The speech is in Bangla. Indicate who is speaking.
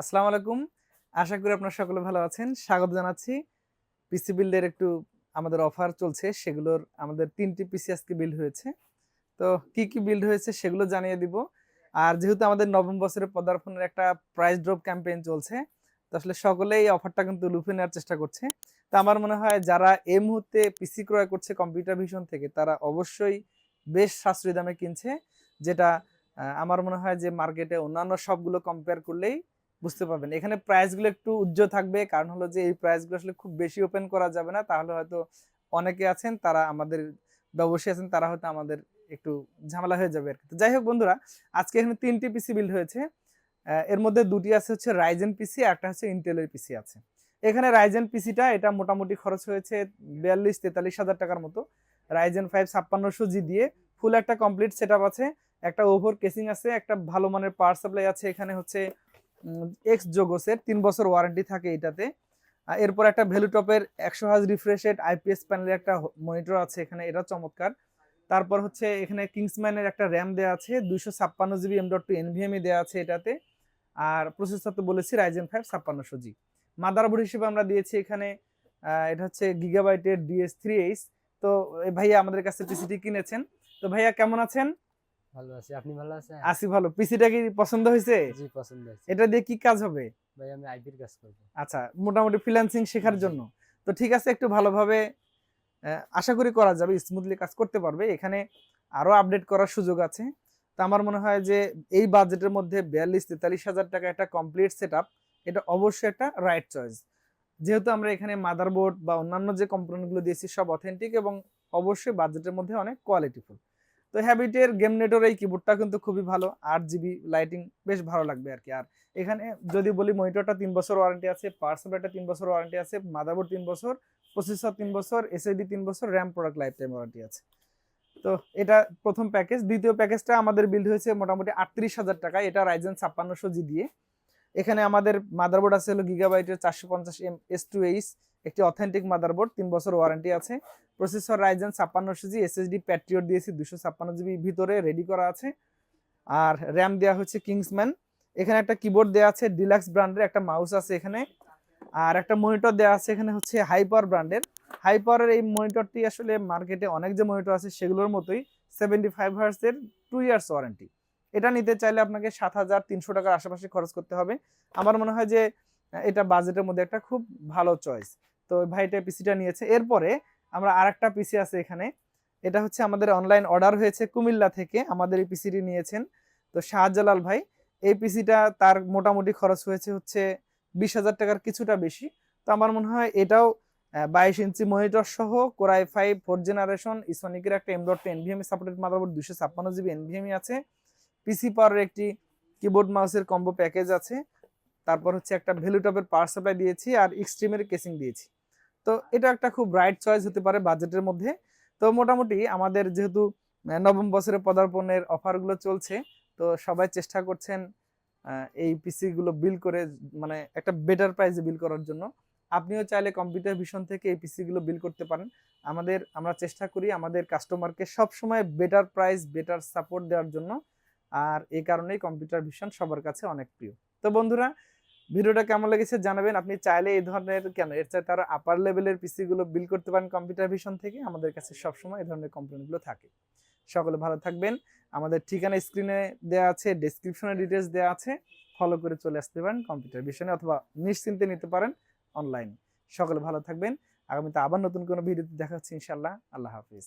Speaker 1: আসসালামু আলাইকুম। আশা করি আপনারা সকলে ভালো আছেন। স্বাগত জানাচ্ছি। পিসি বিল্ডের একটু আমাদের অফার চলছে, সেগুলোর আমাদের তিনটি পিসি আজকে বিল্ড হয়েছে। তো কি কি বিল্ড হয়েছে সেগুলো জানিয়ে দিব। আর যেহেতু আমাদের নবম বছরের পদার্পণের একটা প্রাইস ড্রপ ক্যাম্পেইন চলছে, তো আসলে সকলেই এই অফারটা কিন্তু লুফে নেওয়ার চেষ্টা করছে। তো আমার মনে হয় যারা এই মুহূর্তে পিসি ক্রয় করছে কম্পিউটার ভিশন থেকে, তারা অবশ্যই বেশ সাশ্রয়ী দামে কিনছে, যেটা আমার মনে হয় যে মার্কেটে অন্যান্য সবগুলো কম্পেয়ার করলেই বুঝতে পারবেন। এখানে প্রাইসগুলো একটু উজ্জ্বল থাকবে। কারণ হলো যে, এই প্রাইসগুলো আসলে খুব বেশি ওপেন করা যাবে না। তাহলে হয়তো অনেকে আছেন, তারা আমাদের ব্যবসায়ী আছেন, তারা হয়তো আমাদের একটু ঝামেলা হয়ে যাবে আর কি যাই হোক বন্ধুরা, আজকে এখানে তিনটি পিসি বিল্ড হয়েছে। এর মধ্যে দুটি আছে হচ্ছে রাইজেন পিসি একটা হচ্ছে ইন্টেলের পিসি আছে। এখানে রাইজেন পিসিটা এটা মোটামুটি খরচ হয়েছে বিয়াল্লিশ, তেতাল্লিশ হাজার টাকার মতো। রাইজেন ফাইভ ছাপ্পান্নশো জি দিয়ে ফুল একটা কমপ্লিট সেট আছে। একটা ওভার কেসিং আছে, একটা ভালো মানের পাওয়ার সাপ্লাই আছে। এখানে হচ্ছে এক্স জোগোসের তিন বছর ওয়ারেন্টি থাকে এটাতে। এরপর একটা ভ্যালু টপের একশো হাজ রিফ্রেশেড আইপিএস প্যানেলের একটা মনিটর আছে এখানে, এটা চমৎকার। তারপর হচ্ছে এখানে কিংসম্যানের একটা র্যাম দেওয়া আছে, দুইশো ছাপ্পান্ন GB M dot two NVMe দেওয়া আছে এটাতে। আর প্রসেসর তো বলেছি রাইজেন ফাইভ ছাপ্পান্নশো জি। মাদারবোর্ড হিসেবে আমরা দিয়েছি এখানে এটা হচ্ছে গিগাবাইটের ডিএস থ্রি এইচ তো ভাইয়া আমাদের কাছে পিসিটি কিনেছেন। তো ভাইয়া কেমন আছেন?
Speaker 2: ভালো আছি। আপনি ভালো আছেন?
Speaker 1: আসি ভালো। পিসিটা কি পছন্দ হয়েছে?
Speaker 2: জি পছন্দ আছে
Speaker 1: এটা দিয়ে কি কাজ হবে?
Speaker 2: ভাই আমি আইপির কাজ করব।
Speaker 1: আচ্ছা মোটামুটি ফ্রিল্যান্সিং শেখার জন্য। তো ঠিক আছে একটু ভালোভাবে আশা করি করা যাবে স্মুথলি কাজ করতে পারবে। এখানে আরও আপডেট করার সুযোগ আছে। তো আমার মনে হয় যে এই বাজেটের মধ্যে বিয়াল্লিশ তেতাল্লিশ হাজার টাকা একটা কমপ্লিট সেট এটা অবশ্যই একটা রাইট চয়েস যেহেতু আমরা এখানে মাদারবোর্ড বা অন্যান্য যে কম্পোনেন্টগুলো দিয়েছি সব অথেন্টিক এবং অবশ্যই বাজেটের মধ্যে অনেক কোয়ালিটিফুল তো হ্যাবিটের গেম নেটের এই কিবোর্ডটা কিন্তু খুবই ভালো। আট জিবি লাইটিং বেশ ভালো লাগবে আর কি। আর এখানে যদি বলি মনিটরটা তিন বছর ওয়ারেন্টি আছে পাওয়ার সাপ্লাইটা তিন বছর ওয়ারেন্টি আছে মাদারবোর্ড তিন বছর প্রসেসর তিন বছর এসএসডি তিন বছর RAM product lifetime warranty আছে। তো এটা প্রথম প্যাকেজ দ্বিতীয় প্যাকেজটা আমাদের বিল্ড হয়েছে মোটামুটি আটত্রিশ হাজার টাকা এটা রাইজেন ছাপ্পান্নশো জি দিয়ে। এখানে আমাদের মাদারবোর্ড আছে হলো গিগাবাইটের চারশো পঞ্চাশ এম এস টু এইচ একটি অথেন্টিক মাদারবোর্ড তিন বছর ওয়ারেন্টি আছে। প্রসেসর রাইজেন ছাপ্পান্নশো জি এসএসডি প্যাট্রিয়ট দিয়েছি, দুশো ছাপ্পান্ন জিবি ভিতরে রেডি করা আছে। আর র্যাম দেওয়া হচ্ছে কিংসম্যান এখানে একটা কিবোর্ড দেওয়া আছে ডিলাক্স ব্র্যান্ডের একটা মাউস আছে এখানে। আর একটা মনিটর দেওয়া আছে এখানে হচ্ছে হাইপার ব্র্যান্ডের হাইপারের এই মনিটরটি আসলে মার্কেটে অনেক যে মনিটর আছে সেগুলোর মতোই সেভেন্টি ফাইভ হার্সের টু ইয়ার্স ওয়ারেন্টি এটা নিতে চাইলে আপনাকে সাত হাজার তিনশো টাকার আশেপাশে খরচ করতে হবে। আমার মনে হয় যে এটা বাজেটের মধ্যে একটা খুব ভালো চয়েস তো ভাইটা পিসিটা নিয়েছে। এরপরে আমরা আরেকটা পিসি আছে এখানে। এটা হচ্ছে আমাদের অনলাইন অর্ডার হয়েছে কুমিল্লা থেকে। আমাদের এই পিসিটি নিয়েছেন তো শাহজালাল ভাই। এই পিসিটা তার মোটামুটি খরচ হয়েছে হচ্ছে বিশ হাজার টাকার কিছুটা বেশি। তো আমার মনে হয় এটাও বাইশ ইঞ্চি মনিটর সহ core i five four generation ইসনিকের একটা M dot NVMe supported motherboard দুশো ছাপ্পান্ন জিবি এনভিএমই আছে। পিসি পাওয়ারের একটি কিবোর্ড মাউসের কম্বো প্যাকেজ আছে। তারপর হচ্ছে একটা ভ্যালুটপের পাওয়ার সাপ্লাই দিয়েছি আর এক্সট্রিমের কেসিং দিয়েছি। তো এটা একটা খুব ব্রাইট চয়েস হতে পারে বাজেটের মধ্যে। তো মোটামুটি আমাদের যেহেতু নবম বছরের পদার্পণের অফারগুলো চলছে, তো সবাই চেষ্টা করছেন এই পিসি গুলো বিল করে মানে একটা বেটার প্রাইসে বিল করার জন্য। আপনিও চাইলে কম্পিউটার ভিশন থেকে এই পিসি গুলো বিল করতে পারেন। আমাদের, আমরা চেষ্টা করি আমাদের কাস্টমারকে সব সময় বেটার প্রাইস বেটার সাপোর্ট দেওয়ার জন্য। আর এই কারণেই কম্পিউটার ভিশন সবার কাছে অনেক প্রিয়। তো বন্ধুরা ভিডিওটা কেমন লেগেছে জানাবেন। আপনি চাইলে এই ধরনের কেন? এর চাইতে আরও আপার লেভেলের পিসি গুলো বিল করতে পারেন কম্পিউটার ভিশন থেকে। আমাদের কাছে সবসময় এই ধরনের কম্পোনেন্টগুলো থাকে। সকলে ভালো থাকবেন। আমাদের ঠিকানা স্ক্রিনে দেওয়া আছে ডেসক্রিপশনে ডিটেলস দেওয়া আছে। ফলো করে চলে আসতে পারেন কম্পিউটার ভিশনে অথবা নিশ্চিন্তে নিতে পারেন অনলাইনে সকলে ভালো থাকবেন। আগামীতে আবার নতুন কোনো ভিডিওতে দেখা হচ্ছে ইনশাল্লাহ আল্লাহ হাফিজ।